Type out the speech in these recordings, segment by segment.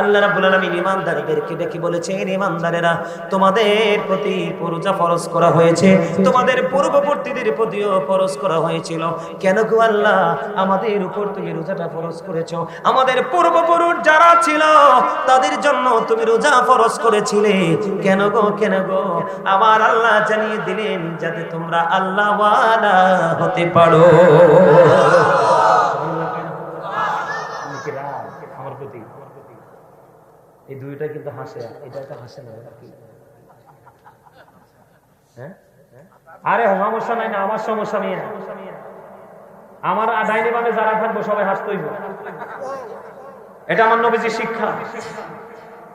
আল্লাহ রাব্বুল আলামিন ইমানদারদেরকে ডেকে বলেছেন ইমানদারেরা তোমাদের প্রতি রোজা ফরজ করা হয়েছে, তোমাদের পূর্ববর্তীদের প্রতিও ফরজ করা হয়েছিল। কেন গো আল্লাহ? আমাদের উপর তুমি রোজাটা ফরজ করেছ। আমাদের পূর্বপুরুষ যারা ছিল, তাদের জন্য তুমি রোজা ফরজ করেছিলে। কেন গো কেন গো? আমার আল্লাহ জানিয়ে দিলেন, যাতে তোমরা আল্লাহ হতে পারো। আমার প্রতি। এই দুইটা কিন্তু হাসে। এটা একটা হাসে না? হ্যাঁ? আরে, সমস্যা নাই না, আমার সমস্যা নেই আমার ডাইনি বামে যারা থাকব, সবাই হাসতেই এটা আমার নবীজির শিক্ষা।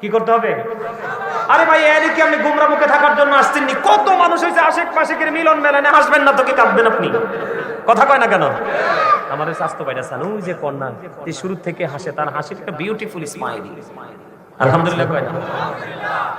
কি করতে হবে? আরে ভাই এদিকে আপনি গুমরা মুখে থাকার জন্য আসছেননি। কত মানুষ হয়েছে আশেক পাশেকের মিলন মেলানে হাসবেন না তো কি কাঁদবেন আপনি। কথা কয় না কেন? আমাদের স্বাস্থ্য পাইটা সান যে কন্যা, যে শুরু থেকে হাসে, তার হাসির একটা বিউটিফুল স্মাইলি আলহামদুলিল্লাহ কয় না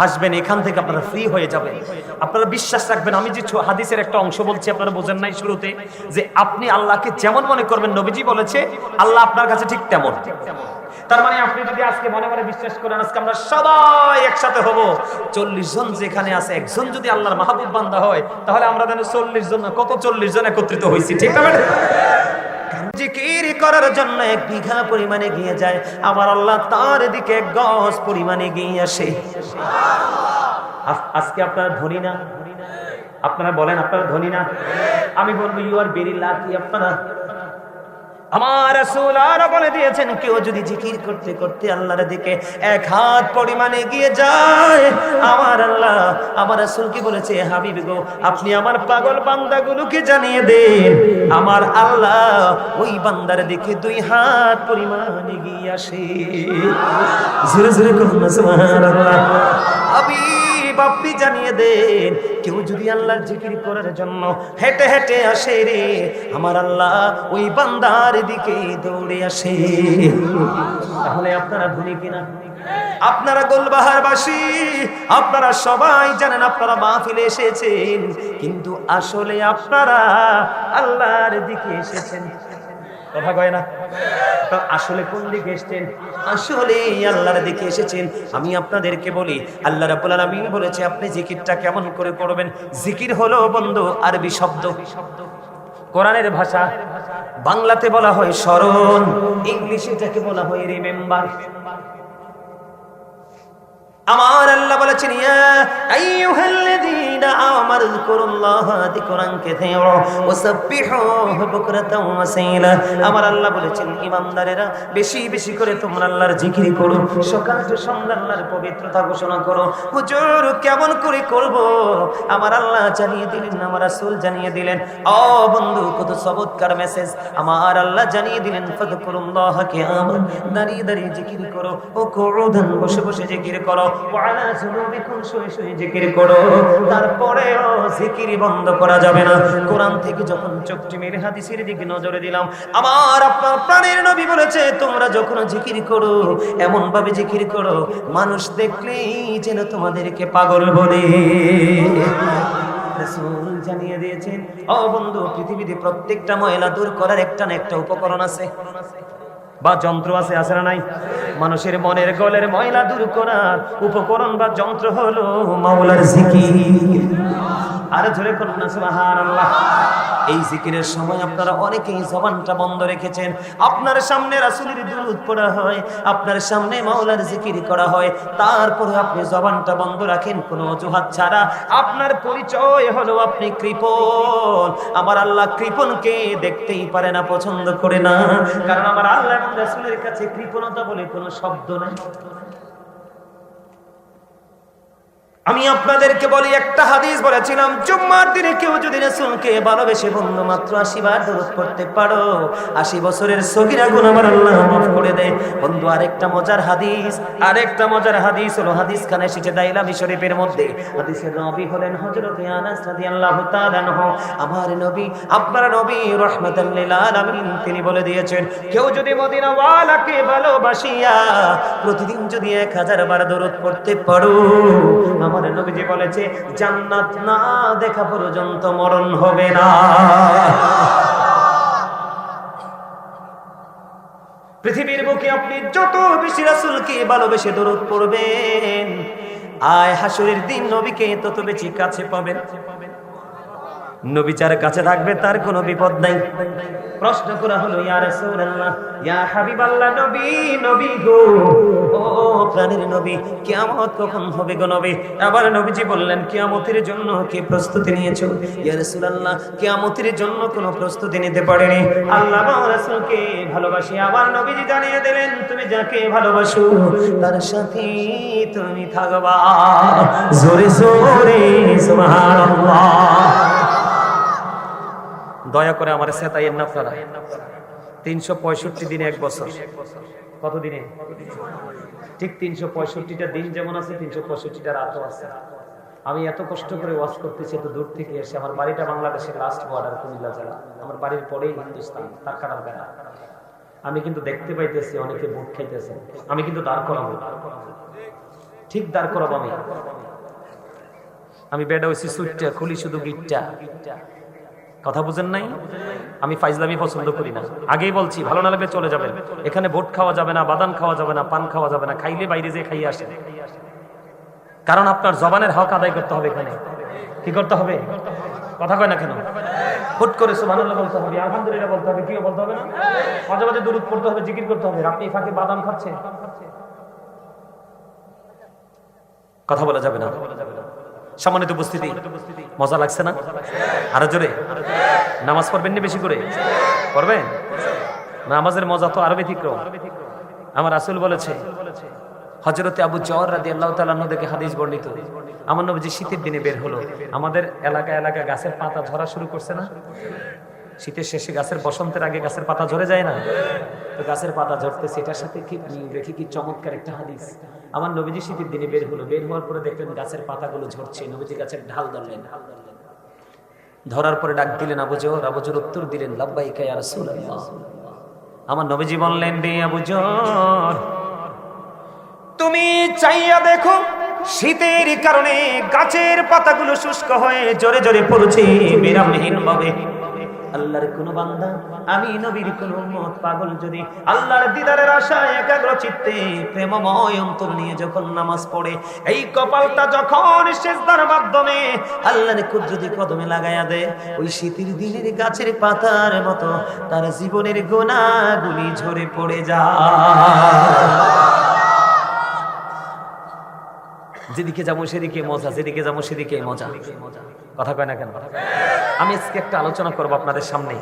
হাসবেন, এখান থেকে আপনারা ফ্রি হয়ে যাবেন। আপনারা বিশ্বাস রাখবেন, আমি যে হাদিসের একটা অংশ বলছি, আপনারা বোঝেন নাই শুরুতে, যে আপনি আল্লাহকে যেমন মনে করবেন, নবীজি বলেছে, আল্লাহ আপনার কাছে ঠিক তেমন। তার মানে আপনি যদি আজকে মনে মনে বিশ্বাস করেন, আজকে আমরা সবাই একসাথে হব। চল্লিশ জন যেখানে আছে, একজন যদি আল্লাহর মাহবুব বান্দা হয়, তাহলে আমরা যেন চল্লিশ জন কত চল্লিশ জন একত্রিত হয়েছি ঠিক না? জিকির করার জন্য এক বিঘা পরিমাণে গিয়ে যায়। আমার আল্লাহ তার দিকে গজ পরিমাণে গিয়ে আসে। আজকে আপনারা ধনী না? আপনারা বলেন, আপনারা ধনী না? আমি বলব ইউ আর ভেরি লাকি আপনারা। আমার রাসূল আরও বলে দিয়েছেন, কেউ যদি জিকির করতে করতে আল্লাহর দিকে এক হাত পরিমাণে গিয়ে যায়, আমার আল্লাহ, আমার রাসূল কি বলেছে হাবিব গো, আপনি আমার পাগল বান্দাগুলোকে জানিয়ে দেন, আমার আল্লাহ ওই বান্দার দিকে দুই হাত পরিমাণে গিয়ে আসে। জোরে জোরে করুন সুবহানাল্লাহ। হাবিব আপনি জানিয়ে দেন, কেউ যদি আল্লাহর জিকির করার জন্য হেঁটে হেঁটে আসে রে, আমার আল্লাহ ওই বান্দার দিকে দৌড়ে আসে। তাহলে আপনারা ধনী কিনা? আপনারা গোলবাহারবাসী, আপনারা সবাই জানেন আপনারা মাহফিলে এসেছেন, কিন্তু আসলে আপনারা আল্লাহর দিকে এসেছেন। কথা কয় না? আসলে কোন দিকে এসেছেন? আসলে আল্লাহর দিকে এসেছেন। আমি আপনাদেরকে বলি, আল্লাহ রাব্বুল আলামিন বলেছে, আপনি জিকিরটা কেমন করে করবেন? জিকির হলো বন্ধু আরবি শব্দ। কোরআনের ভাষা। বাংলাতে বলা হয় স্মরণ। ইংলিশে এটাকে বলা হয় রিমেম্বার। আমার আল্লাহ বলেছেন, ইয়া আইয়ুহাল্লাযীনা ওয়াসাব্বিহুহু বুকরাতাও ওয়াসাইলা আমার আল্লাহ বলেছেন ঈমানদারেরা বেশি বেশি করে তোমরা আল্লাহর জিকির করো, সকাল সন্ধ্যা আল্লাহর পবিত্রতা ঘোষণা করো। হুজুর, কেমন করে করব? আমার আল্লাহ জানিয়ে দিলেন, আমার রাসূল জানিয়ে দিলেন। ও বন্ধু, কত চমৎকার মেসেজ। আমার আল্লাহ জানিয়ে দিলেন দাঁড়িয়ে দাঁড়িয়ে জিকির করো। ও কুউদান বসে বসে জিকির করো। ওয়ালা জুনুবিকুম, শুয়ে শুয়ে জিকির করো। তারপরেও জিকির বন্ধ করা যাবে না। কোরআন থেকে যখন চোখটি মেরে হাদিসের দিকে নজরে দিলাম, আমার আপনার প্রাণের নবী বলেছে, তোমরা যখন জিকির করো এমন ভাবে জিকির করো, মানুষ দেখলেই যেন তোমাদেরকে পাগল বলে। জানিয়ে দিয়েছেন, ও বন্ধু, পৃথিবীতে প্রত্যেকটা ময়লা দূর করার একটা না একটা উপকরণ আছে। বা যন্ত্র আছে আছে না নাই? মানুষের মনের গলের ময়লা দূর করার উপকরণ বা যন্ত্র হলো মাওলার জিকির। আরে ধরে করুন না, সুবহানাল্লাহ। এই জিকিরের সময় আপনারা অনেকেই জবানটা বন্ধ রেখেছেন। আপনার সামনে রাসূলের দুরূদ পড়া হয়, আপনার সামনে মাওলার জিকির করা হয়, তারপরে আপনি জবানটা বন্ধ রাখেন, কোনো অজুহাত ছাড়া। আপনার পরিচয় হলো আপনি কৃপণ আমার আল্লাহ কৃপণকে দেখতেই পারে না, পছন্দ করে না। কারণ আমার আল্লাহ রাসূলের কাছে কৃপণতা বলে কোনো শব্দ নাই। আমি আপনাদেরকে বলি, একটা হাদিস বলেছিলাম, জুম্মার দিনে কেউ যদি রাসূলকে ভালোবেসে বন্ধু মাত্র আশি বার দরুদ পড়তে পারো, আশি বছরের সগিরা গুণ আমার আল্লাহ মাফ করে দেয় বন্ধু, আরেকটা মজার হাদিস, আরেকটা মজার হাদিস হলো হাদিস খানে এসেছে দাইলামি শরীফের মধ্যে। হাদিসের নবী হলেন হযরত আনাস রাদিয়াল্লাহু তাআলা আনহু। আমার নবী, আপনার নবী রাহমাতাল লিল আলামিন, তিনি বলে দিয়েছেন, কেউ যদি মদিনা ওয়ালাকে ভালোবাসিয়া প্রতিদিন যদি এক হাজার বার দরুদ পড়তে পারো আমার নবীজি বলেছে, জান্নাত না দেখা পর্যন্ত মরণ হবে না। পৃথিবীর বুকে আপনি যত বেশি রাসূলকে ভালোবেসে দরুদ পড়বেন, আয় হাসুরের দিন নবীকে তত বেশি কাছে পাবেন। নবী যার কাছে থাকবে, তার কোনো বিপদ নাই। প্রশ্ন করা হলো, ইয়া ইয়া হাবিবাল্লাহ, নবী নবী গো। বললেন জন্য প্রস্তুতি নিয়েছো? জন্য প্রস্তুতি নিতে পারেনি। আল্লাহ আবার নবীজি জানিয়ে দিলেন, তুমি যাকে ভালোবাসো, তার সাথে তুমি জোরে দয়া করে আমার সেতাইয়ের না ফেরা তিনশো পঁয়ষট্টি দিনে এক বছর। কত দিনে? ঠিক তিনশো পঁয়ষট্টিটা দিন যেমন আছে, তিনশো পঁয়ষট্টিটা রাতও আছে। আমি এত কষ্ট করে ওয়াশ করতেছি, এত দূর থেকে এসে আমার বাড়িটা বাংলাদেশের লাস্ট বর্ডার কুমিল্লা জেলা। আমার বাড়ির পরেই হিন্দুস্তান, তার কাটার বেড়া আমি কিন্তু দেখতে পাইতেছি, অনেকে বুট খাইতেছে আমি কিন্তু দাঁড় করাবো। ঠিক দাঁড় করাবো আমি। আমি বেডা হয়েছি সুইটটা, খুলি শুধু গিটটা। কথা বুঝেন নাই? আমি ফাইজলামি পছন্দ করি না। আগেই বলছি, ভালো না লাগলে চলে যাবেন। এখানে ভোট খাওয়া যাবে না, বাদাম খাওয়া যাবে না, পান খাওয়া যাবে না, খাইলে বাইরে যেয়ে খাইয়ে আসেন। কারণ আপনার জবানের হক আদায় করতে হবে এখানে। কি করতে হবে? কথা কয় না কেন? হুট করে সুবহানাল্লাহ বলতে হবে, আলহামদুলিল্লাহ বলতে হবে, কিও বলতে হবে না? মাঝে মাঝে দূরত পড়তে হবে, জিকির করতে হবে আপনি ফাঁকে বাদাম খাচ্ছেন কথা বলা যাবে না। সম্মানিত উপস্থিতি। মজা লাগছে না? আরও জোরে? নামাজ পড়বেন বেশি করে? পড়বেন? নামাজের মজা তো আরও ব্যতিক্রম। আমার আসল বলেছে হজরতে আবু জওয়ার রাদি আল্লাহ তালান্ন দেখে হাদিস বর্ণিত। আমার নবী যে শীতের দিনে বের হলো। আমাদের এলাকা এলাকা গাছের পাতা ঝরা শুরু করছে না? শীতের শেষে গাছের বসন্তের আগে গাছের পাতা ঝরে যায় না? তো গাছের পাতা ঝরতেছে, এটার সাথে কি দেখি কি চমৎকার একটা হাদিস। আমার নবীজি শীতের দিনে বের হলো, বের হওয়ার পরে দেখলেন গাছের পাতাগুলো ঝরছে, নবীজি গাছের ঢাল ধরলেন। ধরার পরে ডাক দিলেন আবুজর আবুজর উত্তর দিলেন, লাব্বাইকা ইয়া রাসূলুল্লাহ। আমার নবীজি বললেন রে আবুজর তুমি চাইয়া দেখো, শীতের কারণে গাছের পাতাগুলো শুষ্ক হয়ে জোরে জোরে পড়ছে বিরামহীন ভাবে আল্লাহর কোন বান্দা, আমি নবীর কোন উম্মত, পাগল যদি আল্লাহর দিদারের আশায় একাগ্র চিত্তে প্রেমময় অন্তর নিয়ে যখন নামাজ পড়ে, এই কপালটা যখন সেজদার মাধ্যমে আল্লাহর কুদ যদি কদমে লাগাইয়া দেয়, ওই শীতের দিনের গাছের পাতার মতো তার জীবনের গোনাগুলি ঝরে পড়ে যায়। যেদিকে যাব সেদিকে মজা, যেদিকে যাব সেদিকে মজা। কথা কয় না কেন? আমি আজকে একটা আলোচনা করব আপনাদের সামনে।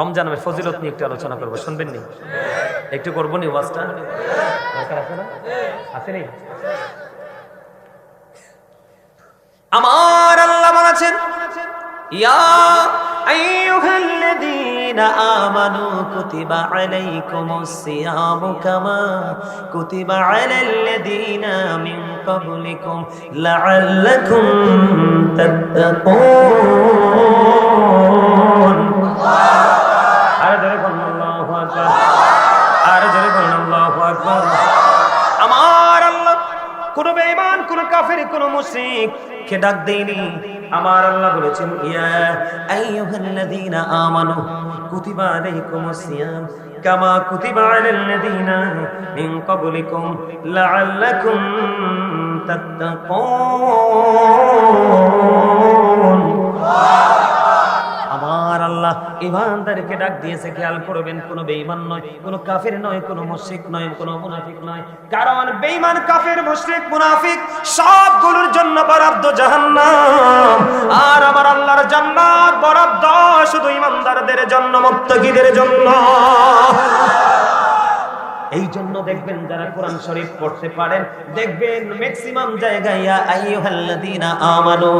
রমজানের ফজিলত নিয়ে একটু আলোচনা করব, শুনবেন নি? একটু করব নি ওয়াজটা? দরকার আছে না? আছে নি আমার ইয়া আইয়ুহাল্লাযীনা আমানু কুতিবা আলাইকুমুস সিয়ামু কামা কুতিবা আলাল্লাযীনা মিন ক্বাবলিকুম লাআল্লাকুম তাত্তাকুন আরে ধরে কোন আল্লাহু আকবার আরে ধরে কোন আল্লাহু আকবার আমার আল্লাহ কোন বেঈমান, কোন কাফের, কোন মুশরিক কে ডাক দেয়নি। আমার আল্লাহ বলেছেন, ইয়া আইয়ুহাল্লাযীনা আমানু কুতিবা আলাইকুমুস সিয়াম কামা কুতিবা আলাল্লাযীনা মিন ক্বাবলিকুম লাআল্লাকুম তাত্তাকুন। আমার আল্লাহ ইমানদারকে ডাক দিয়েছে, খেয়াল করবেন, কোনো বেঈমান নয়, কোনো কাফের নয়, কোনো মুশরিক নয়, কোনো মুনাফিক নয়। কারণ বেঈমান, কাফের, মুশরিক, মুনাফিক সবগুলোর জন্য বরাদ্দ জাহান্নাম। আর আমার আল্লাহর জান্নাত বরাদ্দ শুধু ইমানদারদের জন্য, মুত্তাকিদের জন্য। এই জন্য দেখবেন যারা কোরআন শরীফ পড়তে পারেন, দেখবেন ম্যাক্সিমাম জায়গায়, ইয়া আইয়ুহাল্লাযীনা আমানু,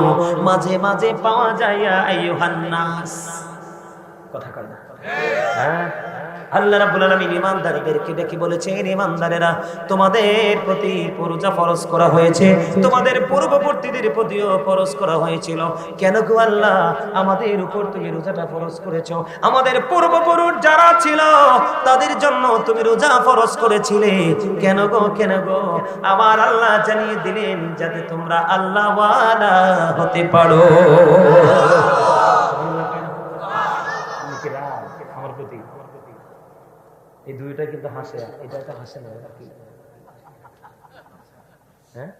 মাঝে মাঝে পাওয়া যায়, ইয়া আইয়ুহান নাস। কথা কয় না। হ্যাঁ? আল্লাহ রাব্বুল আলামিন ঈমানদারদেরকে ডেকে বলেছেন, ঈমানদারেরা, তোমাদের প্রতি পরজা ফরজ করা হয়েছে, তোমাদের পূর্ববর্তীদের প্রতিও ফরজ করা হয়েছিল। কেন গো আল্লাহ? আমাদের উপর তুমি রোজাটা ফরজ করেছ। আমাদের পূর্বপুরুষ যারা ছিল, তাদের জন্য তুমি রোজা ফরজ করেছিলে। কেন গো কেন গো? আমার আল্লাহ জানিয়ে দিলেন, যাতে তোমরা আল্লাহ হতে পারো। আমার প্রতি। এই দুইটা কিন্তু হাসে, এটা একটা হাসে না? হ্যাঁ?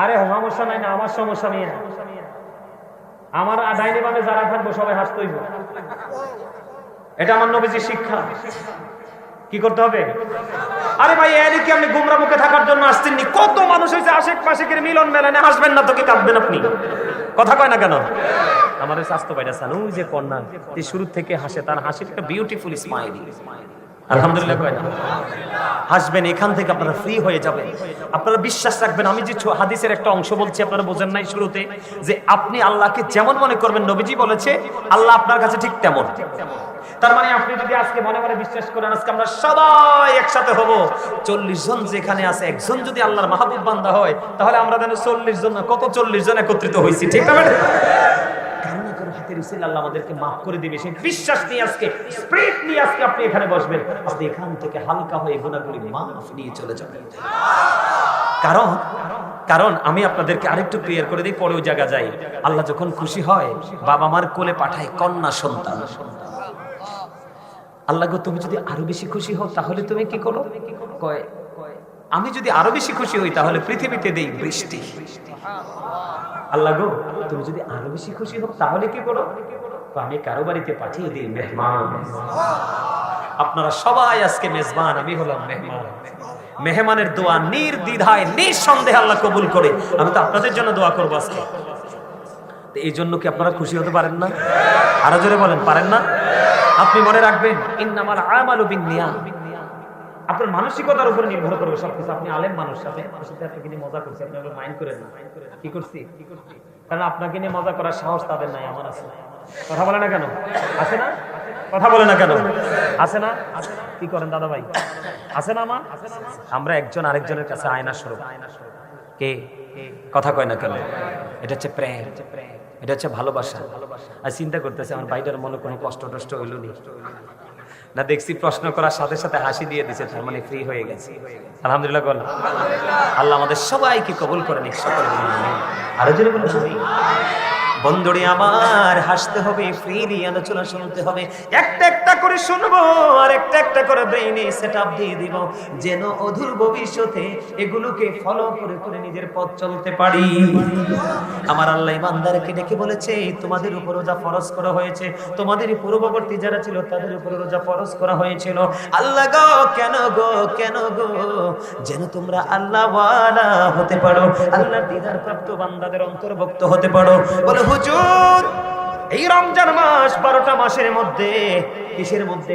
আরে, সমস্যা নাই না, আমার সমস্যা নিয়ে আমার বামে যারা থাকব, সবাই হাসতেই। এটা আমার নবীজির শিক্ষা। কি করতে হবে? আরে ভাই এর কি আপনি গুমরা মুখে থাকার জন্য আসতেননি কত মানুষ হয়েছে আশেক পাশেকের মিলন মেলানে, হাসবেন না তো কি কাঁদবেন আপনি। কথা কয় না কেন? আমাদের স্বাস্থ্য পাইটা সান যে কন্যা, যে শুরু থেকে হাসে, তার হাসির একটা বিউটিফুল স্মাইলি আলহামদুলিল্লাহ কয় হাসবেন, এখান থেকে আপনারা ফ্রি হয়ে আপনারা বিশ্বাস রাখবেন, আমি যে হাদিসের একটা অংশ বলছি, আপনারা বোঝেন নাই শুরুতে, যে আপনি আল্লাহকে যেমন মনে করবেন, নবীজি বলেছে, আল্লাহ আপনার কাছে ঠিক তেমন। তার মানে আপনি যদি আজকে মনে মনে বিশ্বাস করেন, আজকে আমরা সবাই একসাথে হব। চল্লিশ জন যেখানে আছে, একজন যদি আল্লাহর মাহবুব বান্দা হয়, তাহলে আমরা যেন চল্লিশ জন কত চল্লিশ জন একত্রিত হয়েছি, ঠিক না আল্লাহ আমাদেরকে মাফ করে দিবে। বিশ্বাস নিয়ে আজকে, স্পিরিট নিয়ে আজকে আপনি এখানে বসবেন। আপনি এখান থেকে হালকা হয়ে গুণাগুলি মাফ নিয়ে চলে যাবেন। কারণ কারণ আমি আপনাদেরকে আরেকটু ক্লিয়ার করে দিই পরে ওই জায়গা যাই আল্লাহ যখন খুশি হয়, বাবা মার কোলে পাঠায় কন্যা সন্তান। আল্লাহ গো, তুমি যদি আরও বেশি খুশি হও, তাহলে তুমি কি করো? কয় আমি যদি আরও বেশি খুশি হই, তাহলে পৃথিবীতে দেই বৃষ্টি। আল্লাহ গো, তুমি যদি আরও বেশি খুশি হোক তাহলে কি করো? আমি কারও বাড়িতে পাঠিয়ে দিই মেহমান। আপনারা সবাই আজকে মেজবান, আমি হলাম মেহমান। মেহমানের দোয়া নির্দ্বিধায়, নিঃসন্দেহে আল্লাহ কবুল করে। আমি তো আপনাদের জন্য দোয়া করব আজকে। এই জন্য কি আপনারা খুশি হতে পারেন না? আরও জোরে বলেন, পারেন না? আপনি মনে রাখবেন, ইন্নামাল আমালু বিন্নিয়া আপনার মানসিকতার উপরে নির্ভর করবে সবকিছু। আপনি আলেম মানুষ আপনার সাথে আপনাকে নিয়ে মজা করছি আপনি মাইন্ড করেন না। কি করছি? কারণ আপনাকে নিয়ে মজা করার সাহস তাদের নাই, আমার আছে। কথা বলে না কেন? আছে না? কথা বলে না কেন? আছে না? কি করেন দাদা ভাই আছে না আমার আমরা একজন আরেকজনের কাছে আয়না স্বরূপ। কে? কথা কয় না কেন? এটা হচ্ছে প্রেম। এটা হচ্ছে ভালোবাসা। আর চিন্তা করতেছে, আমার বাইরের মনে কোনো কষ্ট টষ্ট হইল নি? না দেখছি প্রশ্ন করার সাথে সাথে হাসি দিয়ে দিছে তার মানে ফ্রি হয়ে গেছে। আলহামদুলিল্লাহ বল। আল্লাহ আমাদের সবাইকে কবুল করে নিক সকলে আরও জোরে বলুন। বন্ধুরে আমার, হাসতে হবে ফ্রিলি আলোচনা শুনতে হবে। একটা একটা করে শুনব, আর একটা একটা করে ব্রেইনে সেট আপ দিয়ে দিব, যেন অধুর ভবিষ্যতে এগুলোকে ফলো করে করে নিজের পথ চলতে পারি। আমার আল্লাহ ইমানদারকে ডেকে বলেছে, তোমাদের উপর রোজা ফরজ করা হয়েছে। তোমাদের পূর্ববর্তী যারা ছিল, তাদের উপর রোজা ফরজ করা হয়েছিল। আল্লাহ গো, কেন গো কেন গো? যেন তোমরা আল্লাহ হতে পারো আল্লাহ দিদার প্রাপ্ত বান্দাদের অন্তর্ভুক্ত হতে পারো। বলে হুজুর, এই রমজান মাস বারোটা মাসের মধ্যে কিসের মধ্যে?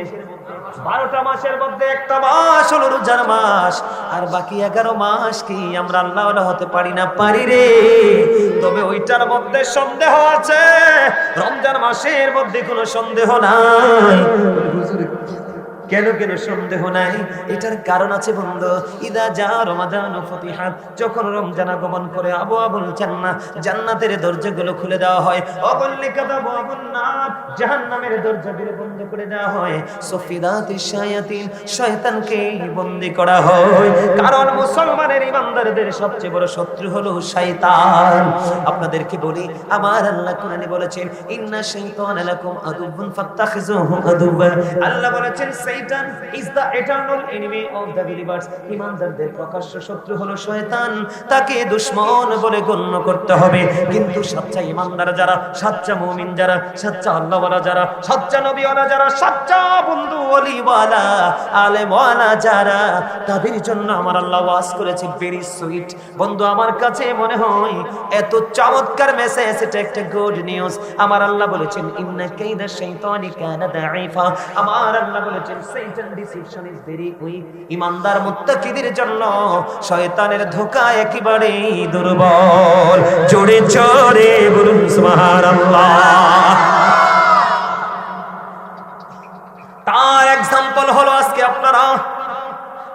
বারোটা মাসের মধ্যে একটা মাস হলো রোজার মাস। আর বাকি এগারো মাস কি আমরা আল্লাহ হতে পারি না? পারি রে। তবে ওইটার মধ্যে সন্দেহ আছে। রমজান মাসের মধ্যে কোনো সন্দেহ নাই। কেন কেন সন্দেহ নাই? এটার কারণ আছে বন্ধু, ইদা যা রমাদান ফতিহাত, যখন রমজান আগমন করে আবু আবুল জান্নাত জান্নাতের দরজাগুলো খুলে দেওয়া হয় আবুল জাহান্নামের দরজাগুলো বন্ধ করে দেওয়া হয়, সফিদাতি শায়াতিন, শয়তানকে বন্দি করা হয়। কারণ মুসলমানের ইমানদারদের সবচেয়ে বড় শত্রু হলো শয়তান। আপনাদেরকে বলি, আমার আল্লাহ কোরআনে বলেছেন, ইন্না আদুবুন ফাত্তাখিযুহু আদুবা আল্লাহ বলেছেন শয়তান is the eternal enemy of the believers ইমানদারদের প্রকাশ্য শত্রু হলো শয়তান। তাকে দুশমন বলে গণ্য করতে হবে। কিন্তু সচ্চা ইমানদার যারা সচ্চা মুমিন যারা সচ্চা আল্লাহওয়ালা যারা সচ্চা নবীওয়ালা যারা সচ্চা বন্ধু ওলিওয়ালা আলেমওয়ালা যারা, তাদের জন্য আমার আল্লাহ ওয়াজ করেছে ভেরি সুইট বন্ধু, আমার কাছে মনে হয় এত চমৎকার মেসেজ এটা একটা গুড নিউজ আমার আল্লাহ বলেছেন, ইন্না কাইদা শাইতানি কানা দাঈফা আমার আল্লাহ বলেছেন সাইটান ডিসিপশন ইজ ভেরি উইক ইমানদার মুত্তাকিদের জন্য শয়তানের ধোঁকা একেবারে দুর্বল। জোরে জোরে বলুন, সুবহানাল্লাহ। তার এক্সাম্পল হলো আজকে আপনারা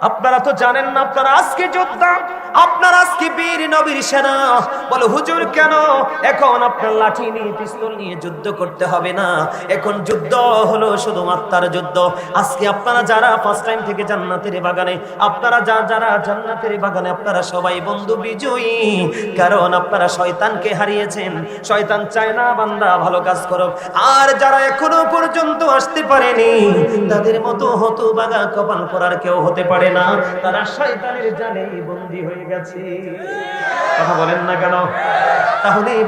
আপনারা তো জানেন না, আপনারা আজকে যোদ্ধা। আপনারা আজকে বীর নবীর সেনা। বলে, হুজুর, কেন? এখন আপনার লাঠি নিয়ে, পিস্তল নিয়ে যুদ্ধ করতে হবে না। এখন যুদ্ধ হলো শুধু আত্মার যুদ্ধ। আজকে আপনারা যারা ফার্স্ট টাইম থেকে জান্নাতের বাগানে, আপনারা যা, যারা জান্নাতের বাগানে, আপনারা সবাই বন্ধু বিজয়ী। কারণ আপনারা শয়তানকে হারিয়েছেন। শয়তান চায় না, বান্দা, ভালো কাজ করো আর যারা এখনও পর্যন্ত আসতে পারেনি, তাদের মতো হতো বাগা কপাল করার কেউ হতে পারে না তারা শয়তানের জালে বন্দী হয়ে গেছে। কথা বলেন না কেন? তাহলে